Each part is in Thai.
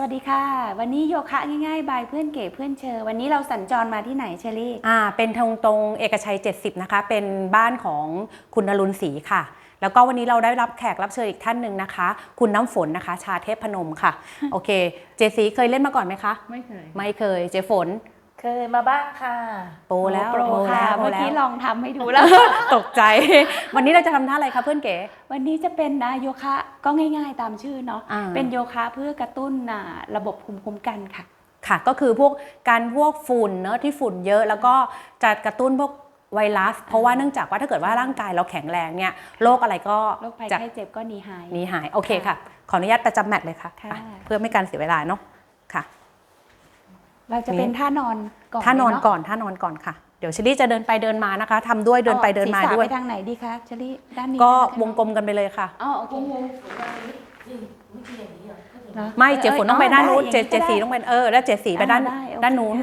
สวัสดีค่ะ วันนี้โยคะง่ายๆ บายเพื่อนเก๋เพื่อนเชอ วันนี้เราสัญจรมาที่ไหนเชอรี่อ่าเป็นทางตรงเอกชัย 70 นะคะ เป็นบ้านของคุณนรุณศรีค่ะ แล้วก็วันนี้เราได้รับแขกรับเชิญอีกท่านหนึ่งนะคะ คุณน้ำฝนนะคะ ชาเทพพนมค่ะ โอเค เจสีเคยเล่นมาก่อนไหมคะ ไม่เคย ไม่เคย เจฝน เคยมาบ้างค่ะ โปรแล้วโปรโปรค่ะแล้วโปรเมื่อแล้วกี้ลองทำให้ดูแล้ว ตกใจ วันนี้เราจะทำท่าอะไรคะเพื่อนเก๋ วันนี้จะเป็นนะโยคะก็ง่ายๆตามชื่อเนาะ อ่า เป็นโยคะเพื่อกระตุ้นอ่าระบบภูมิคุ้มกันค่ะ ค่ะ ก็คือพวกการพวกฝุ่นเนอะที่ฝุ่นเยอะแล้วก็จะกระตุ้นพวกไวรัส เพราะว่าเนื่องจากว่าถ้าเกิดว่าร่างกายเราแข็งแรงเนี่ยโรคอะไรก็โรคภัยจะไข้เจ็บก็หนีหาย หนีหายโอเคค่ะ ขออนุญาตประจำแมทเลยค่ะค่ะอะเพื่อไม่การเสียเวลาเนาะค่ะ เราจะเป็นท่านอนก่อนท่านอนเลยเะก่อนท่านอนก่อนค่ะ เดี๋ยวเชลี่จะเดินไปเดินมานะคะทำด้วยเดินไปเดินมาศีรษะด้วยไปทางไหนดีคะเชอรี่ด้านนี้ก็นะคะวงกลมกันไปเลยค่ะอ๋อโอเคหรอไม่เจฝนต้องไปด้านนู้นอ๋อเจได้เจสีต้องไปเออแล้วเจสีไปด้านอ่าได้โอเคด้านนู้น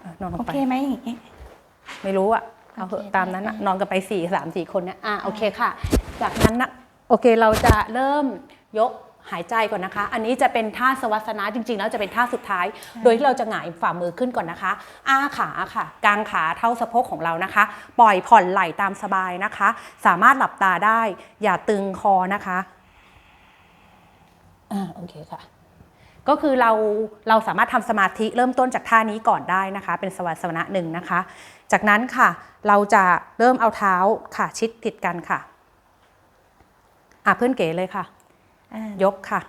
เออนอนลโองไปเคไหมอย่างงี้ไม่รู้อะเอาเหอะโอเคตามนั้นอะได้นอนกันไปสี่สามสี่คนเนี่ยอะโอเคค่ะ จากนั้นนะโอเคเราจะเริ่มยก หายใจก่อนนะคะ อันนี้จะเป็นท่าสวัสนะจริง ๆ แล้วจะเป็นท่าสุดท้าย โดยที่เราจะหงายฝ่ามือขึ้นก่อนนะคะ อ้าขาค่ะกางขาเท่าสะโพกของเรานะคะ ปล่อยผ่อนไหล่ตามสบายนะคะ สามารถหลับตาได้ อย่าตึงคอนะคะอ่าโอเคค่ะ ก็คือเราเราสามารถทำสมาธิเริ่มต้นจากท่านี้ก่อนได้นะคะ เป็นสวัสนะหนึ่งนะคะ จากนั้นค่ะ เราจะเริ่มเอาเท้าค่ะชิดติดกันค่ะอะเพื่อนเก๋เลยค่ะอ่า ยกค่ะ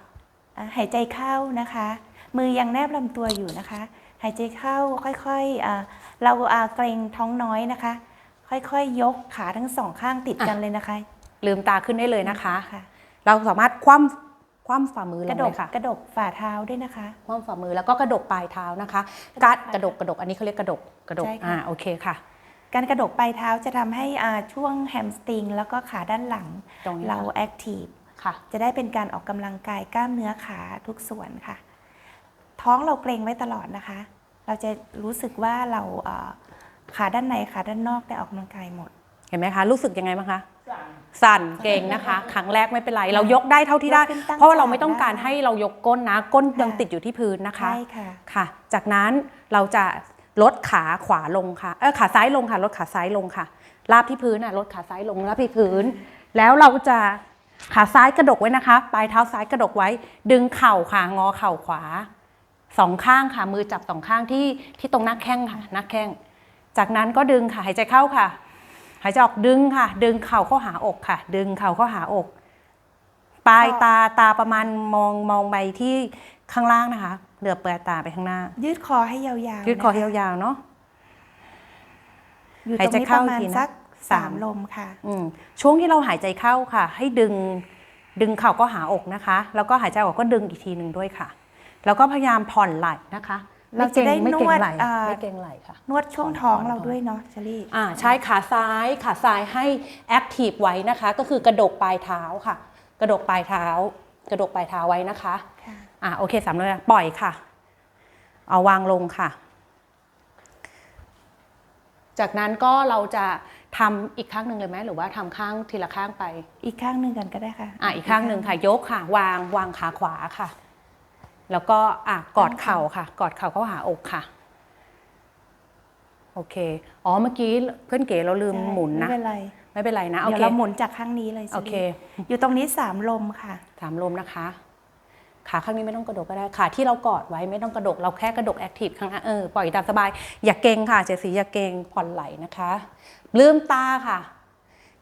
อ่าหายใจเข้านะคะ มือยังแนบลำตัวอยู่นะคะ หายใจเข้าค่อยๆอ่าเราอ่าเกรงท้องน้อยนะคะ ค่อยๆยกขาทั้งสองข้างติดกันเลยนะคะ ลืมตาขึ้นได้เลยนะคะค่ะเราสามารถคว่ำคว่ำฝ่ามือกลระงดเลกยค่ะกระดกฝ่าเท้าด้วยนะคะคว่ำฝ่ามือแล้วก็กระดกปลายเท้านะคะกัดกกระระดดกกกระดกอันนี้เขาเรียกกระดกกระดกใช่ค่ะอ่าโอเคค่ะ การกระดกปลายเท้าจะทำให้อ่าช่วงแฮมสตริงแล้วก็ขาด้านหลังตรงนี้เราค่ะแอคทีฟ ค่ะ จะได้เป็นการออกกำลังกายกล้ามเนื้อขาทุกส่วนค่ะ ท้องเราเกรงไว้ตลอดนะคะ เราจะรู้สึกว่าเราเอ่อขาด้านในขาด้านนอกได้ออกกำลังกายหมด เห็นไหมคะ รู้สึกยังไงบ้างคะ สั่นเก่งนะคะ ครั้งแรกไม่เป็นไร เรายกได้เท่าที่ได้ ยกขึ้นตั้งเพราะว่าเราฉากไม่ต้องการได้ให้เรายกก้นนะ ก้นยังค่ะ ติดอยู่ที่พื้นนะคะ ใช่ค่ะ ค่ะ จากนั้นเราจะลดขาขวาลงค่ะ เออขาซ้ายลงค่ะ ลดขาซ้ายลงค่ะราบที่พื้นอะ ลดขาซ้ายลงราบที่พื้น แล้วเราจะ ขาซ้ายกระดกไว้นะคะ ปลายเท้าซ้ายกระดกไว้ ดึงเข่าค่ะ งอเข่าขวา สองข้างค่ะ มือจับสองข้างที่ที่ตรงหน้าแข้งค่ะ หน้าแข้ง จากนั้นก็ดึงค่ะ หายใจเข้าค่ะ หายใจออกดึงค่ะ ดึงเข่าเข้าหาอกค่ะ ดึงเข่าเข้าหาอก ปลายตาตาประมาณมองมองไปที่ข้างล่างนะคะ เหลือบปลายตาไปข้างหน้า ยืดคอให้ยาวๆยืดคอให้นะคะยาวๆเนาะอยู่ตหายรงใจนี้ปเข้าระมาณอีกทีนะสัก สาสามมลมค่ะ อืมช่วงที่เราหายใจเข้าค่ะ ให้ดึงดึงเข่าก็หาอกนะคะ แล้วก็หายใจออกก็ดึงอีกทีหนึ่งด้วยค่ะ แล้วก็พยายามผ่อนไหล่นะคะ เราจะได้ไม่เกร็งนวดไหล่อ่า ไม่เกร็งไหล่ค่ะ นวดช่วงผ่อนท้องผ่อนเราผ่อนด้วยเนาะเชอรี่ อ่าใช้ขาซ้ายขาซ้ายให้แอคทีฟไว้นะคะ ก็คือกระดกปลายเท้าค่ะ กระดกปลายเท้า กระดกปลายเท้าไว้นะคะ ค่ะ อ่าโอเคสามเลยปล่อยค่ะ เอาวางลงค่ะ จากนั้นก็เราจะ ทำอีกข้างหนึ่งเลยไหมหรือว่าทำข้างทีละข้างไป อีกข้างหนึ่งกันก็ได้ค่ะอะอีกข้างหนึ่งค่ะยกค่ะ วางวางขาขวาค่ะ แล้วก็อะกอดเข่าค่ะ กอดเข่าเข้าหาอกค่ะโอเค อ๋อ เมื่อกี้เพื่อนเก๋เราลืมใช่หมุนนะ ไม่เป็นไร ไม่เป็นไรนะโอเดี๋ยวเคเราหมุนจากข้างนี้เลยชโออเครี่อยู่ตรงนี้สามลมค่ะ สามลมนะคะ ขาข้างนี้ไม่ต้องกระดกก็ได้ขาที่เรากอดไว้ไม่ต้องกระดก เราแค่กระดกแอคทีฟข้างหน้าเออปล่อยตามสบาย อย่าเกรงค่ะเจสีอย่าเกรงผ่อนไหลนะคะลืมตาค่ะ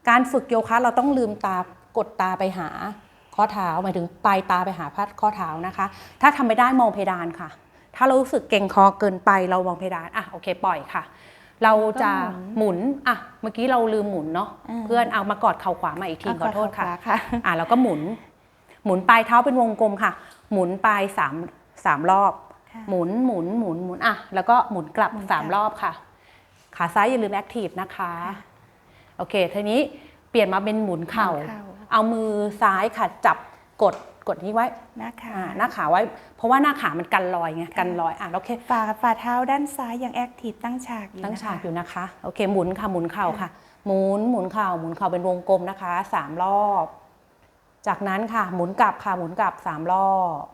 การฝึกโยคะเราต้องลืมตากดตาไปหาข้อเท้าหมายถึงปลายตาไปหาพัดข้อเท้านะคะ ถ้าทำไม่ได้มองเพดานค่ะ ถ้าเรารู้สึกเกรงคอเกินไปเรามองเพดานอะโอเค ปล่อยค่ะ เราจะก็หหมุมุนอะเมื่อกี้เราลืมหมุนเนาะอ่าเพื่อนเอามากอดเข่าขวามาอีกทีขอโทษค่ะเาขวาค่ะอะแล้วก็หมุน หมุนปลายเท้าเป็นวงกลมค่ะ หมุนปลายสามสามรอบค่ะหมุนหมุนหมุนหมุนอะแล้วก็หมุนกลับหมุนกลับสามรอบค่ะ ขาซ้ายอย่าลืมแอคทีฟนะคะค่ะโอเคทีนี้เปลี่ยนมาเป็นหมุนเข่าหมุนเข่า เอามือซ้ายค่ะจับกดกดนี้ไว้นะคะอ่าหน้าขาไว้ เพราะว่าหน้าขามันกันรอยไงกันรอยอะโอเคฝ่าฝ่าเท้าด้านซ้ายยังแอคทีฟตั้งฉากอยู่ตั้งนะคะฉากอยู่นะคะโอเคหมุนค่ะหมุนเข่าค่ะ หมุนหมุนเข่าหมุนเข่าเป็นวงกลมนะคะสามรอบ จากนั้นค่ะหมุนกลับค่ะหมุนกลับสามรอบ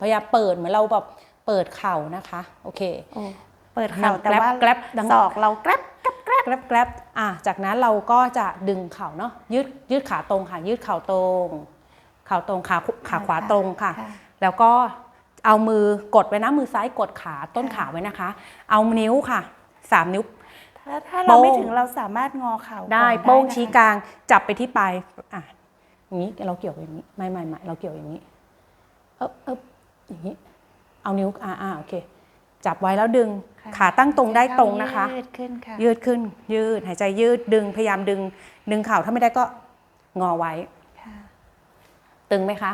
พยายามเปิดเหมือนเราแบบเปิดเข่านะคะ โอเคโอ้เปิดเข่าดังแต่ว่าแกรบแกรบดังศอกเราแกรบแกรบแกรบอะจากนั้นเราก็จะดึงเข่าเนาะยืดยืดขาตรงค่ะยืดเข่าตรงเข่าตรงขาขาขวาตรงค่ะ แล้วก็เอามือกดไว้นะมือซ้ายกดขาต้นขาไว้นะคะ เอานิ้วค่ะสามนิ้วถ้าถ้าเราไม่โป้งถึงเราสามารถงอเข่าได้ก่อนโป้งนะคะชี้กลางจับไปที่ปลายอะ อย่างนี้เราเกี่ยวอย่างนี้ไม่ไม่ไม่เราเกี่ยวอย่างนี้เอ๊บเอ๊บอย่างนี้ เอานิ้วอ่าอ่าโอเค จับไว้แล้วดึงะขาตั้งตรงได้ตรงนะคะ ยืดขึ้นค่ะยืดขึ้น ยืดหายใจยืดดึงพยายามดึง ดึงเข่าถ้าไม่ได้ก็งอไว้ค่ะตึงไหมคะ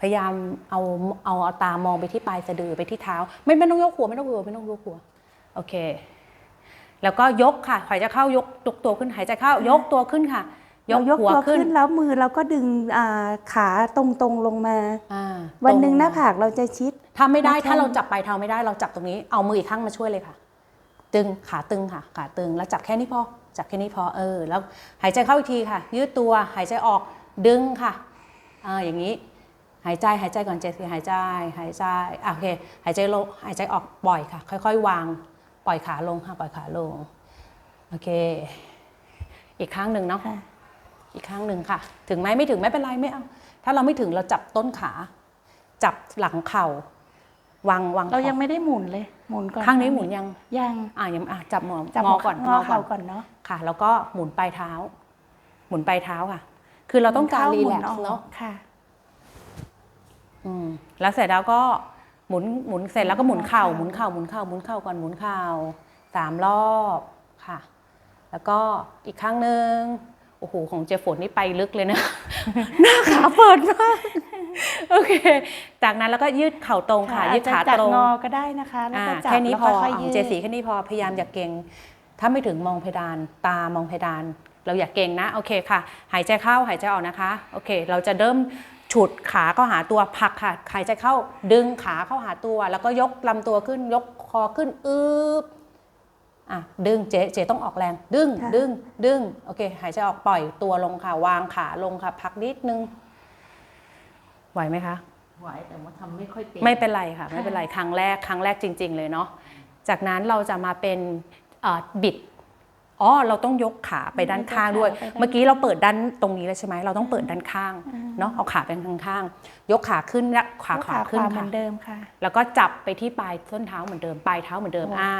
พยายามเอาเอาเอาตามองไปที่ปลายสะดือไปที่เท้า ไม่ไม่ต้องยกหัวไม่ต้องยกหัวไม่ต้องยกหัวโอเค แล้วก็ยกค่ะหายใจเข้ายกยกตัวขึ้นหายใจเข้ายกตัวขึ้นค่ะ ยเรากยกหัวตัวขึ้ขึ้นนแล้วมือเราก็ดึงอ่าขาตรงๆลงมาอ่าวันหนึ่งตรงหน้าผากเราจะชิดถ้าไม่ได้หน้าแข้งถ้าเราจับปลายเท้าไม่ได้เราจับตรงนี้เอามืออีกข้างมาช่วยเลยค่ะ ตึงขาตึงค่ะขาตึงแล้วจับแค่นี้พอจับแค่นี้พอเออ แล้วหายใจเข้าอีกทีค่ะ ยืดตัวหายใจออกดึงค่ะอ่าอย่างนี้ หายใจหายใจก่อนเจสซี่หายใจหายใจอะโอเคหายใจลงหายใจออกปล่อยค่ะ ค่อย ๆ วางปล่อยขาลงค่ะปล่อยขาลงโอเค อีกข้างหนึ่งเนาะค่ะ อีกข้างหนึ่งค่ะ ถึงไหมไม่ถึงไม่เป็นไรไม่เอาถ้าเราไม่ถึงเราจับต้นขา จับหลังเข่าวางวางเรายังไม่ได้หมุนเลยหมุนก่อนข้างนี้หมุนยังยังอะยังอะจับหมอจับงอก่อนงอก่เข่าอนก่อนเนาะค่ะ แล้วก็หมุนปลายเท้า หมุนปลายเท้าค่ะ คือเราต้องการหรีมุแลนกเข้ซ์เนาะค่ะอืมแล้วเสร็จแล้วก็หมุนหมุนเสร็จแล้วก็หมุนเข่าเข่าหมุนเข่าหมุนเข่าหมุนเข่าก่อนหมุนเข่าสามรอบค่ะ แล้วก็อีกข้างหนึ่ง โอ้โหของเจฝนนี่ไปลึกเลยนะ หน้าขาเปิดมากโอเค จากนั้นแล้วก็ยืดเข่าตรงค่ะ ยืดขาอจจะจัดตรงงอก็ได้นะคะแล้วอ่าก็จับแค่นี้พอแล้วค่อยเอาๆยืดเจสีแค่นี้พอพยายามอย่าเก่ง ถ้าไม่ถึงมองเพดานตามองเพดาน เราอย่าเก่งนะโอเคค่ะ หายใจเข้าหายใจออกนะคะโอเค เราจะเริ่มฉุดขาเข้าหาตัวผลักค่ะหายใจเข้าดึงขาเข้าหาตัว แล้วก็ยกลำตัวขึ้นยกคอขึ้นอึบ อะดึงเจเจต้องออกแรง ดึงค่ะดึงดึงโอเคหายใจออกปล่อยตัวลงค่ะ วางขาลงค่ะ พักนิดนึงไหวไหมคะ ไหวแต่ว่าทำไม่ค่อยเป็นไม่เป็นไรค่ะ ไม่เป็นไรครั้งแรกครั้งแรกจริง ๆ เลยเนาะจากนั้นเราจะมาเป็นเอ่อบิดอ๋อเราต้องยกขาไปด้านข้างด้วยยกขาไปด้านเมื่อกี้เราเปิดด้านตรงนี้แล้วใช่ไหมเราต้องเปิดด้านข้างเนาะเอาขาไปข้างๆยกขาขึ้นและขาแล้วขาขึ้นเหมืค่ะ อนเดิมค่ะ แล้วก็จับไปที่ปลายส้นเท้าเหมือนเดิมปลายเท้าเหมือนเดิมโอ้ อ่า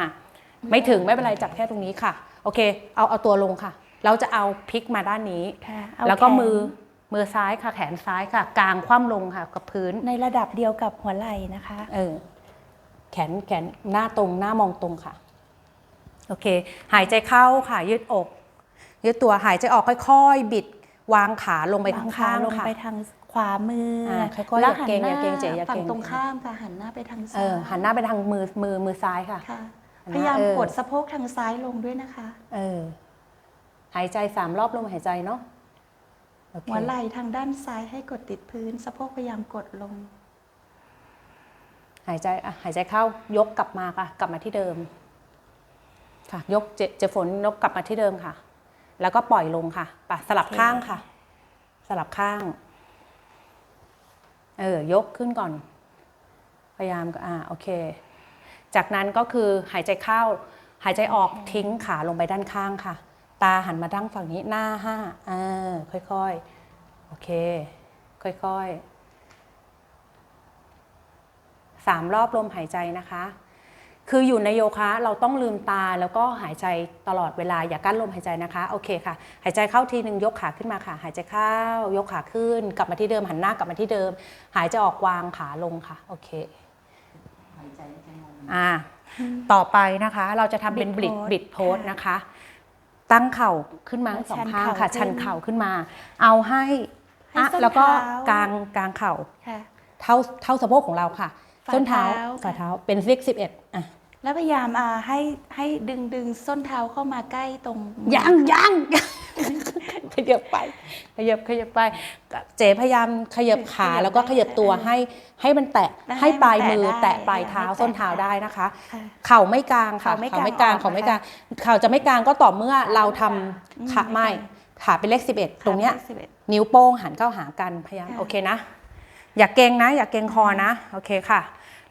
ไม่ถึงไม่เป็นไรจับแค่ตรงนี้ค่ะ โอเค เอาเอาตัวลงค่ะ เราจะเอาพลิกมาด้านนี้ ค่ะเอาแล้วก็ขนมือมือซ้ายค่ะแขนซ้ายค่ะ กางคว่ำลงค่ะกับพื้น ในระดับเดียวกับหัวไหล่นะคะ เออแขนแขนหน้าตรงหน้ามองตรงค่ะ โอเค หายใจเข้าค่ะ ยืดอก ยืดตัวหายใจออกค่อยๆ บิด วางขาลงไปวข้ขาางลงๆค่ะ ไปทางขวามืออาค่อยๆแล้วอย่าเกรงอย่าเกรงเจ๊อย่าเกรง ฝั่งตรงข้ามค่ะหันหน้าไปทางเอซ้ายอหันหน้าไปทางมือมือมือซ้ายค่ะ ค่ะหันห พน้ายายามเออกดสะโพกทางซ้ายลงด้วยนะคะ เออ หายใจสามรอบลมหายใจเนาะโอเคหัวไหล่ทางด้านซ้ายให้กดติดพื้น สะโพกพยายามกดลง หายใจอะหายใจเข้ายกกลับมาค่ะ กลับมาที่เดิม ค่ะ ยกเจเจฝนยกกลับมาที่เดิมค่ะ แล้วก็ปล่อยลงค่ะไปสลับโอเคข้างค่ะ สลับข้าง เออ ยกขึ้นก่อน พยายามก็อ่าโอเค จากนั้นก็คือหายใจเข้า หายใจออกทิ้งขาลงไปด้านข้างค่ะ ตาหันมาดั้งฝั่งนี้หน้าห้าเออค่อยๆ โอเค ค่อยๆสามรอบลมหายใจนะคะ คืออยู่ในโยคะเราต้องลืมตาแล้วก็หายใจตลอดเวลาอย่ากั้นลมหายใจนะคะ โอเคค่ะ หายใจเข้าทีหนึ่งยกขาขึ้นมาค่ะ หายใจเข้ายกขาขึ้น กลับมาที่เดิมหันหน้ากลับมาที่เดิม หายใจออกวางขาลงค่ะ โอเค หายใจจะงงอ่าต่อไปนะคะเราจะทำเป็นบิด Bridge บิด pose โพสนะคะ ตั้งเข่าขึ้นมาทั้งสองชันข้างเข่าค่ะ ขึ้นชันเข่าขึ้นมา เอาให้ให้อะส้นแล้วก็เท้ากางกางเข่าค่ะ เท่าเท่าสะโพกของเราค่ะฝ่าส้นเท้าเท้า ฝ่าเท้าเป็นซิกสิบเอ็ดอะแล้วพยายามอ่าให้ให้ดึงดึงส้นเท้าเข้ามาใกล้ตรงมือยังยังข ยับไป ขยับขยับไปเจ๊พยายามขยับขาแล้วก็ขยับตัวให้ให้มันแตะให้ปลายมือแตะปลายเท้าส้นเท้าได้นะคะค่ะเข่าไม่กลางค่ะเข่าไม่กลางเข่าไม่กลางออกเข่าไม่นะคะกลางเข่าจะไม่กลางก็ต่อเมื่อเราทำขาอืมไม่ขาเป็นเลข 11 ตรงเนี้ยสิบเอ็ดนิ้วโป้งหันเข้าหากันพยายามค่ะโอเคนะ อย่าเกรงนะ อย่าเกรงคอนะโอเคค่ะ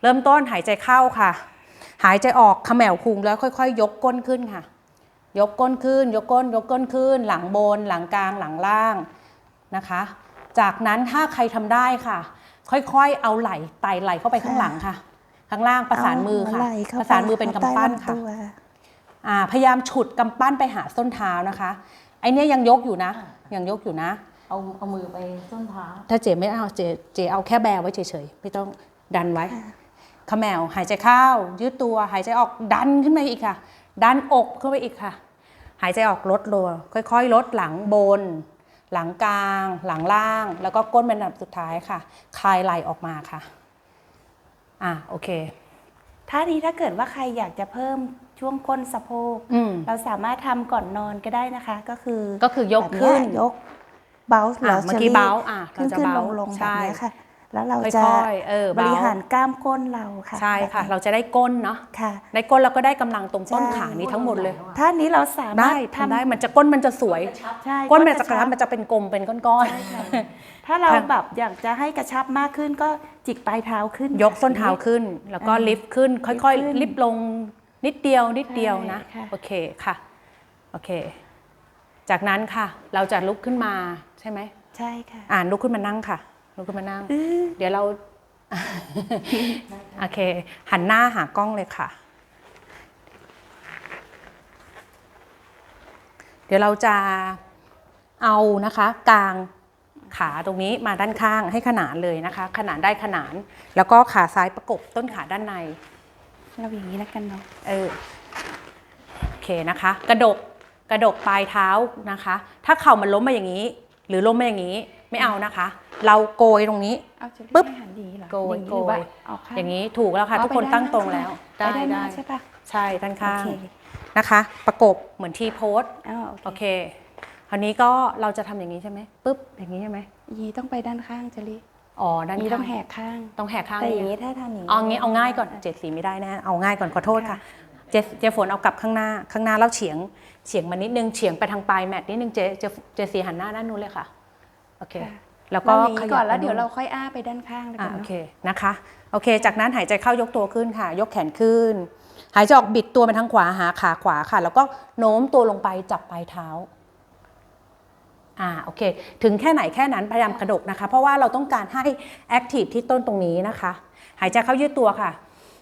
เริ่มต้นหายใจเข้าค่ะ หายใจออกเขมวพุงแล้วค่อย ๆ ยกก้นขึ้นค่ะ ยกก้นขึ้น ยกก้น ยกก้นขึ้น หลังบน หลังกลาง หลังล่างนะคะ จากนั้นถ้าใครทำได้ค่ะ ค่อยๆ เอาไหล่ไต่ไหล่เข้าไปข้างหลังค่ะ ข้างล่างประสานมือค่ะเาไหล่เข้ประสานมือเป็นกำปั้นใต้ลำค่ะตัวอ่าพยายามฉุดกำปั้นไปหาส้นเท้านะคะ ไอเนี้ยยังยกอยู่นะ ยังยกอยู่นะ เอาเอามือไปส้นเท้า ถ้าเจไม่เอาเจเจเอาแค่แบร์ไว้เฉยๆ ไม่ต้องดันไว้เขมวหายใจเข้ายืดตัวหายใจออกดันขึ้นไปอีกค่ะ ดันอกขึ้นไปอีกค่ะ หายใจออกลดลงค่อยๆ ลดหลังบน หลังกลาง หลังล่าง แล้วก็ก้นเป็นอันดับสุดท้ายค่ะ คลายไหล่ออกมาค่ะ อะโอเค ท่านี้ถ้าเกิดว่าใครอยากจะเพิ่มช่วงก้นสะโพก อืม เราสามารถทำก่อนนอนก็ได้นะคะ ก็คือก็คือยกแบบขึ้นเยยกเบลส์หรออะเมื่อชกี้รี่เบาอะขึ้นเราจะขึ้นเบาลงลงแบบใช่เนี้ยค่ะ แล้วเราค่จะอยๆเออบเบาริหารกล้ามก้นเราค่ะ ใช่ค่ะแบบนี้เราจะได้ก้นเนาะค่ะได้ก้นแล้วก็ได้กำลังตรงต้นใช่ขานี้ทั้งหมดเลยท่านี้เราสามารได้ถทำได้มันจะก้นมันจะสวยใช่ก้นมันจะกกระชัชับบมันจะเป็นกลมเป็นก้อนใช่ค่ะถ้าเราค่ะแบบอยากจะให้กระชับมากขึ้นก็จิกปลายเท้าขึ้นๆยกส้นเท้าขึ้น แล้วก็อ่าลิฟต์ขึ้น ค่อยขึ้นๆลิฟต์ลงนิดเดียวนิดเดียวนะใช่ค่ะโอเคค่ะโอเค จากนั้นค่ะ เราจะลุกขึ้นมาใช่ไหมใช่ค่ะอ่านลุกขึ้นมานั่งค่ะ ลุกขึ้นมานั่งอื้อเดี๋ยวเรา โอเค หันหน้าหากล้องเลยค่ะ เดี๋ยวเราจะเอานะคะ กลางขาตรงนี้มาด้านข้างให้ขนานเลยนะคะ ขนานได้ขนาน แล้วก็ขาซ้ายประกบต้นขาด้านใน เราอย่างนี้แล้วกันเนาะเออโอเคนะคะ กระดกกระดกปลายเท้านะคะ ถ้าเข่ามันล้มมาอย่างนี้ หรือล้มมาอย่างนี้ไม่เอานะคะ เราโกยตรงนี้ เอาจะปึ๊บให้หันดีเหรอโกยอางนี้โกยหรือว่าเอาข้างอย่างนี้ถูกแล้วค่ะเอาทุกคนไปด้านตั้งตรงข้างแล้วไปด้านหน้าได้ใช่ปะใช่ด้านข้างโอเคนะคะ ประกบเหมือนทีโพสอ้าวโอโอเคเคคราวนี้ก็เราจะทำอย่างนี้ใช่ไหมปุ๊บอย่างนี้ใช่ไหมอย่างนี้ต้องไปด้านข้างเจลี่อ๋อด้านอันนี้ข้าต้องงแหกข้างต้องแหกข้างแต่อย่างนี้นี้ถ้าทำอย่างนี้เอางี้เอาง่ายก่อนเจ็ดสีไม่ได้แนะเอาง่ายก่อนขอโทษค่ะเจเจฝนเอากลับข้างหน้าข้างหน้าแล้วเฉียงเฉียงมานิดนึงเฉียงไปทางปลายแมตนิดนึงเจเจเจสีหันหน้าด้านนู้นเลยค่ะโอเคค่ะ แล้วก็เราอย่างนี้ก่อนแล้วขบเดี๋ยวไปเรานู่นค่อยอ้าไปด้านข้างเลยอะกันโอเนาะเคนะคะโอเค จากนั้นหายใจเข้ายกตัวขึ้นค่ะ ยกแขนขึ้น หายใจออกบิดตัวไปทางขวาหาขาขวาค่ะ แล้วก็โน้มตัวลงไปจับปลายเท้าอ่าโอเค ถึงแค่ไหนแค่นั้นพยายามกระดกนะคะ เพราะว่าเราต้องการให้แอคทีฟที่ต้นตรงนี้นะคะ หายใจเข้ายืดตัวค่ะ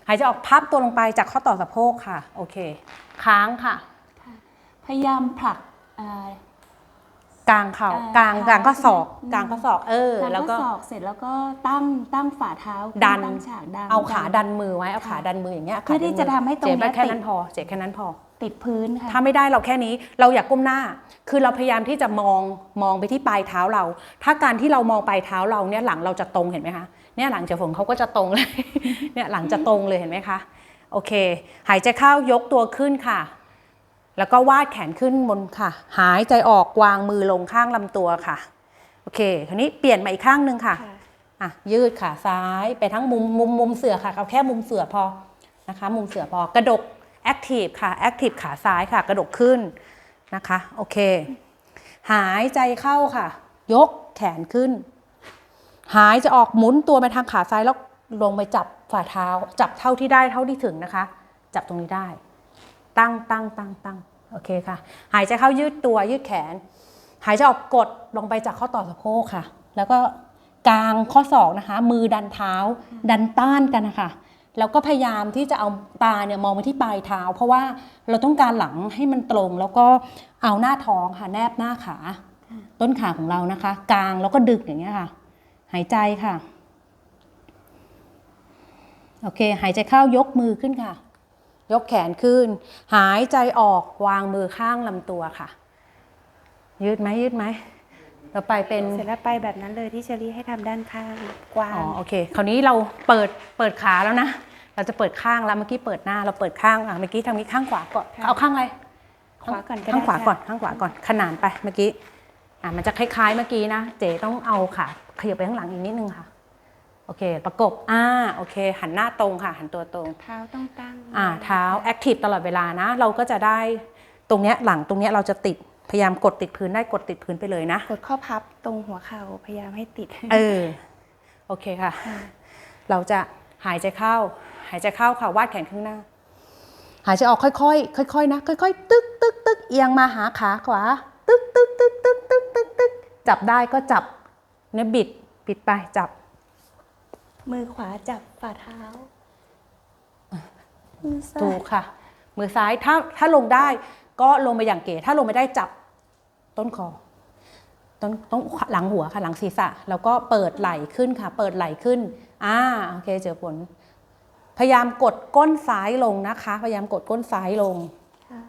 หายใจออกพับตัวลงไปจากข้อต่อสะโพกค่ะ โอเค ค้างค่ะ พยายามผลักอ่า กลางเข่าอ่ากลางกลางข้อศอกอืมกลางข้อศอกเออ แล้วแล้วก็ก็ศอกเสร็จแล้วก็ตั้งตั้งฝ่าเท้าขึ้ดันตั้งฉากดันเอาขาดันมือไว้เอาขาค่ะดันมืออย่างเงี้ยเพื่อที่จะทำให้ตรงเนี้ยเจ็บแค่ติดนั้นพอเจ็บแค่นั้นพอติดพื้นค่ะถ้าไม่ได้เราแค่นี้เราอยากก้มหน้า คือเราพยายามที่จะมองมองไปที่ปลายเท้าเรา ถ้าการที่เรามองปลายเท้าเราเนี่ยหลังเราจะตรงเห็นไหมคะเนี่ยหลังเจะฝนเขาก็จะตรงเลยเนี่ยหลังจะตรงเลยเห็นไหมคะโอเค หายใจเข้ายกตัวขึ้นค่ะ แล้วก็วาดแขนขึ้นบนค่ะ หายใจออกวางมือลงข้างลำตัวค่ะ โอเคคราวนี้เปลี่ยนมาอีกข้างหนึ่งค่ะค่ะอะ ยืดขาซ้ายไปทั้งมุมมุมมุมเสือค่ะเอาแค่มุมเสือพอนะคะ มุมเสือพอกระดกแอคทีฟค่ะแอคทีฟขาซ้ายค่ะ กระดกขึ้นนะคะ โอเค หายใจเข้าค่ะ ยกแขนขึ้น หายจะออกหมุนตัวไปทางขาซ้ายแล้วลงไปจับฝ่าเท้า จับเท่าที่ได้เท่าที่ถึงนะคะ จับตรงนี้ได้ ตั้งตั้งตั้งตั้งโอเคค่ะ หายใจเข้ายืดตัวยืดแขน หายใจออกกดลงไปจากข้อต่อสะโพกค่ะ แล้วก็กางข้อศอกนะคะ มือดันเท้า ดันต้านกันนะคะแล้วก็พยายามที่จะเอาตาเนี่ยมองไปที่ปลายเท้า เพราะว่าเราต้องการหลังให้มันตรง แล้วก็เอาหน้าท้องค่ะแนบหน้าขา ต้นขาของเรานะคะกางแล้วก็ดึงอย่างเงี้ยค่ะ หายใจค่ะโอเค หายใจเข้ายกมือขึ้นค่ะ ยกแขนขึ้น หายใจออกวางมือข้างลำตัวค่ะ ยืดไหมยืดไหมต่อไปเป็นเสร็จแล้วไปแบบนั้นเลยที่เชอรี่ให้ทำด้านข้างกว้างอ๋อโอเค คราวนี้เราเปิดเปิดขาแล้วนะ เราจะเปิดข้างแล้วเมื่อกี้เปิดหน้าเราเปิดข้างอะเมื่อกี้ทางนี้ข้างขวาก่อนค่ะเอาข้างอะไรขวาก่อนก็ได้ข้างขวาค่ะก่อนข้างขวาก่อนขนานไปเมื่อกี้อะมันจะคล้ายๆเมื่อกี้นะ เจต้องเอาขาขยับไปข้างหลังอีกนิดนึงค่ะ โอเค ประกบ อ่า โอเค หันหน้าตรงค่ะ หันตัวตรง เท้าต้องตั้ง อ่า เท้าแอคทีฟตลอดเวลานะ เราก็จะได้ตรงเนี้ยหลังตรงเนี้ยเราจะติด พยายามกดติดพื้นได้กดติดพื้นไปเลยนะ กดข้อพับตรงหัวเข่าพยายามให้ติด เออ โอเคค่ะ เราจะหายใจเข้า หายใจเข้าค่ะ วาดแขนข้างหน้า หายใจออกค่อยๆ ค่อยๆ นะ ค่อยๆ ตึกตึกตึกเอียงมาหาขาขวา ตึกตึกตึกตึกตึกตึกตึกจับได้ก็จับเนี่ยบิด บิดไป จับ มือขวาจับฝ่าเท้ามือซ้าถูยกค่ะ มือซ้ายถ้าถ้าลงได้ก็ลงไปอย่างเก๋ถ้าลงไม่ได้จับต้นคอ ต้นต้องหลังหัวค่ะหลังศีรษะ แล้วก็เปิดไหล่ขึ้นค่ะ เปิดไหล่ขึ้นอ่าโอเคเจอผล พยายามกดก้นซ้ายลงนะคะ พยายามกดก้นซ้ายลง ค่ะ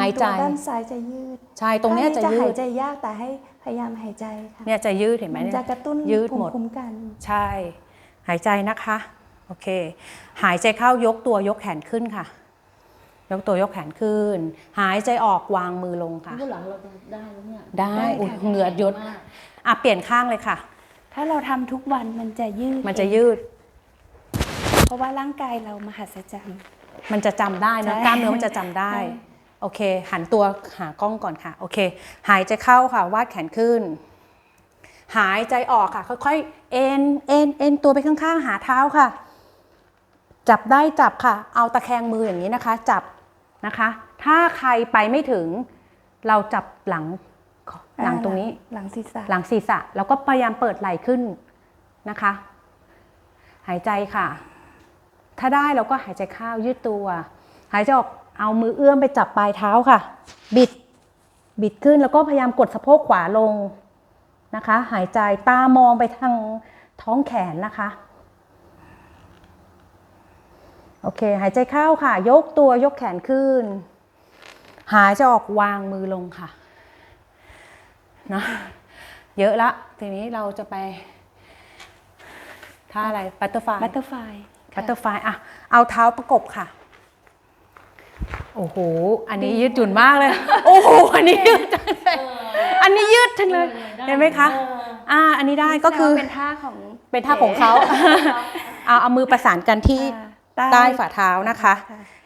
หายใจลำตัวด้านซ้ายจะยืดใช่ตรงเนี้ยจะท่ายืหายดใจยากแต่ให้พยายามหายใจค่ะเนี่ยจะยืดเห็นไหมมันเนี่ย จะกระตุ้นยืดภูหมมิด คุ้มกัน ใช่ หายใจนะคะโอเค หายใจเข้ายกตัวยกแขนขึ้นค่ะ ยกตัวยกแขนขึ้น หายใจออกวางมือลงค่ะข้างหลังเราจะได้แล้วเนี่ยได้ได้ค่ะอุ๊ยเหงื่อหยดมากอะเปลี่ยนข้างเลยค่ะ ถ้าเราทำทุกวันมันจะยืดมันจะเองยืด เพราะว่าร่างกายเรามหัศจรรย์ มันจะจำได้นะใช่กล้ามเนื้อมันจะจำได้ ใช่ โอเค หันตัวหากล้องก่อนค่ะ โอเค หายใจเข้าค่ะ วาดแขนขึ้น หายใจออกค่ะ ค่อยๆ เอ็นเอ็นเอ็นตัวไปข้างๆ หาเท้าค่ะ จับได้จับค่ะ เอาตะแคงมืออย่างนี้นะคะ จับนะคะ ถ้าใครไปไม่ถึง เราจับหลังหลังตรงนี้ หลังศีรษะ หลังศีรษะ แล้วก็พยายามเปิดไหล่ขึ้นนะคะ หายใจค่ะ ถ้าได้เราก็หายใจเข้ายืดตัว หายใจออกเอามือเอื้อมไปจับปลายเท้าค่ะ บิด บิดขึ้นแล้วก็พยายามกดสะโพกขวาลง นะคะ หายใจตามองไปทางท้องแขนนะคะ โอเค หายใจเข้าค่ะ ยกตัวยกแขนขึ้น หายใจออกวางมือลงค่ะนะเยอะละทีนี้เราจะไปท่าอะไรบัตเตอร์ไฟบัตเตอร์ไฟบัตเตอร์ไฟอะเอาเท้าประกบค่ะ โอ้โห อันนี้ยืดหยุ่นมากเลย โอ้โห อันนี้ยืดจังเลย อันนี้ยืดจังเลย เห็นไหมคะ อ่า อันนี้ได้ก็คือเป็นท่าของเป็นท่าของเขาเอาเอามือประสานกันที่อ่าใต้ฝ่าเท้านะคะ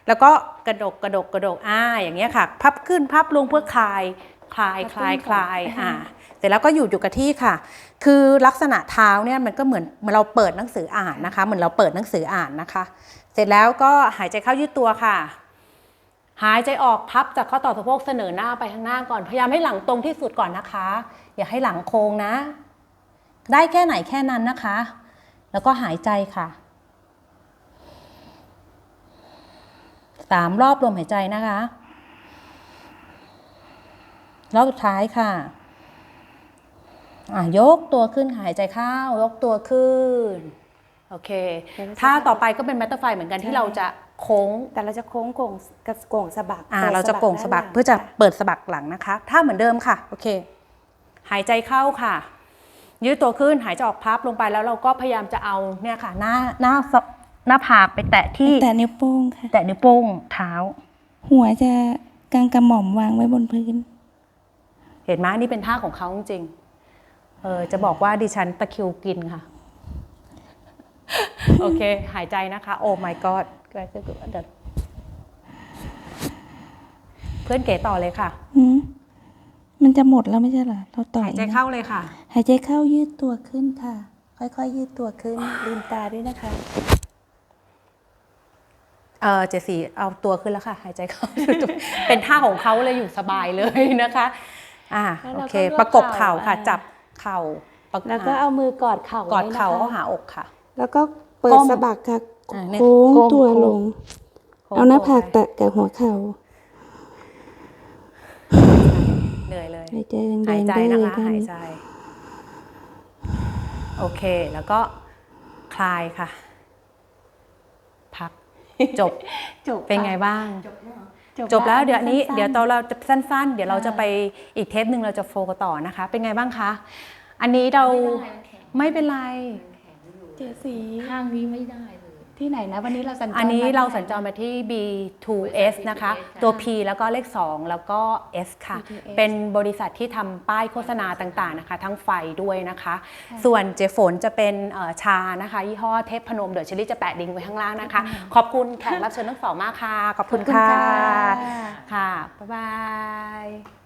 แล้วก็กระดกกระดกกระดกอ่าอย่างเงี้ยค่ะ พับขึ้นพับลงเพื่อคลายคลายคลายคลายอ่าเสร็จแล้วก็อยู่อยู่กับที่ค่ะ คือลักษณะเท้าเนี่ยมันก็เหมือนเหมือนเราเปิดหนังสืออ่านนะคะ เหมือนเราเปิดหนังสืออ่านนะคะ เสร็จแล้วก็หายใจเข้ายืดตัวค่ะ หายใจออกพับจากข้อต่อสะโพกเสนอหน้าไปข้างหน้าก่อน พยายามให้หลังตรงที่สุดก่อนนะคะ อย่าให้หลังโค้งนะ ได้แค่ไหนแค่นั้นนะคะ แล้วก็หายใจค่ะสามรอบลมหายใจนะคะ รอบสุดท้ายค่ะอะ ยกตัวขึ้นหายใจเข้า ยกตัวขึ้น โอเค ถ้าต่อไปก็เป็นแมตเตอร์ไฟเหมือนกันที่เราจะโค้ง แต่เราจะโค้งโก่งกระโก่งสะบักอ่าปิดเราจะโก่งสะบักด้านหลัเพื่อจะค่เปิดสะบักหลังนะคะ ถ้าเหมือนเดิมค่ะ โอเค หายใจเข้าค่ะ ยืดตัวขึ้นหายใจออกพับลงไปแล้วเราก็พยายามจะเอาเนี่ยค่ะ หน้าหน้าสะหน้าผากไปแตะที่แต่นิ้วโป้งค่ะ แตะนิ้วโป้งเท้า หัวจะกางกระหม่อมวางไว้บนพื้น เห็นไหมนี่เป็นท่าของเขาจริงๆเออจะบอกว่าดิฉันตะคริวกินค่ะ โอเค หายใจนะคะ โอ้ my god เพื่อนเก๋ต่อเลยค่ะ หืมมันจะหมดแล้วไม่ใช่เหรอเราต่อหายอีกใจนะเข้าเลยค่ะ หายใจเข้ายืดตัวขึ้นค่ะ ค่อยๆ ยืดตัวขึ้นลืมตาด้วยนะคะ เออเจสีเอาตัวขึ้นแล้วค่ะ หายใจเข้า เป็นท่าของเขาเลยอยู่สบายเลยนะคะ อ่าแล้วโอเราเคก็รวบประกบเข่าค่ะเข่าอ่า จับเข่าประแล้วก็เอามือกอดเข่ากอดเข่าไว้เข้านะคะหาอกค่ะ แล้วก็เปิก้ดมสะบักค่ะอ่าเนี่ยโค้งก้มตัวโค้ง ลงโค้งเอาหน้าตัวผากไปแตะกับหัวเข่าเหนื่อยเลย หายใจแรงๆหายใจได้นะเลยคะท่านหายใจ โอเคแล้วก็คลายค่ะ พัก จบ จบเป็นไงบ้าง จบแล้วจบแล้วเดี๋ยวอันนี้สั้ๆ เดี๋ยวตอนเราจะสั้น ๆ เดี๋ยวเราจะไปอีกเทปหนึ่งเราจะโฟกัสต่อนะคะ เป็นไงบ้างคะ อันนี้เราไม่ได้มันแข็งไม่เป็นไรมันแข็งอยู่ เจสีข้างนี้ไม่ได้เลย ที่ไหนนะ วันนี้เราสัญจรอันนี้มเราที่ไหสัญจรมาที่ B2S นะคะ ตัว P แล้วก็เลข 2 แล้วก็ S ค่ะ B2S เป็นบริษัทที่ทำป้ายโฆษณาต่างๆนะคะ ทั้งไฟด้วยนะคะ ส่วนเจฝนจะเป็นเอ่อชานะคะ ยี่ห้อเทพพนม เดี๋ยวเชลี่จะแปะลิงก์ไว้ข้างล่างนะคะ ขอบคุณแขกรับเชิญทั้งสองมากค่ะ ขอบคุณขอบคุณค่ะค่ะ ค่ะ บ๊ายบาย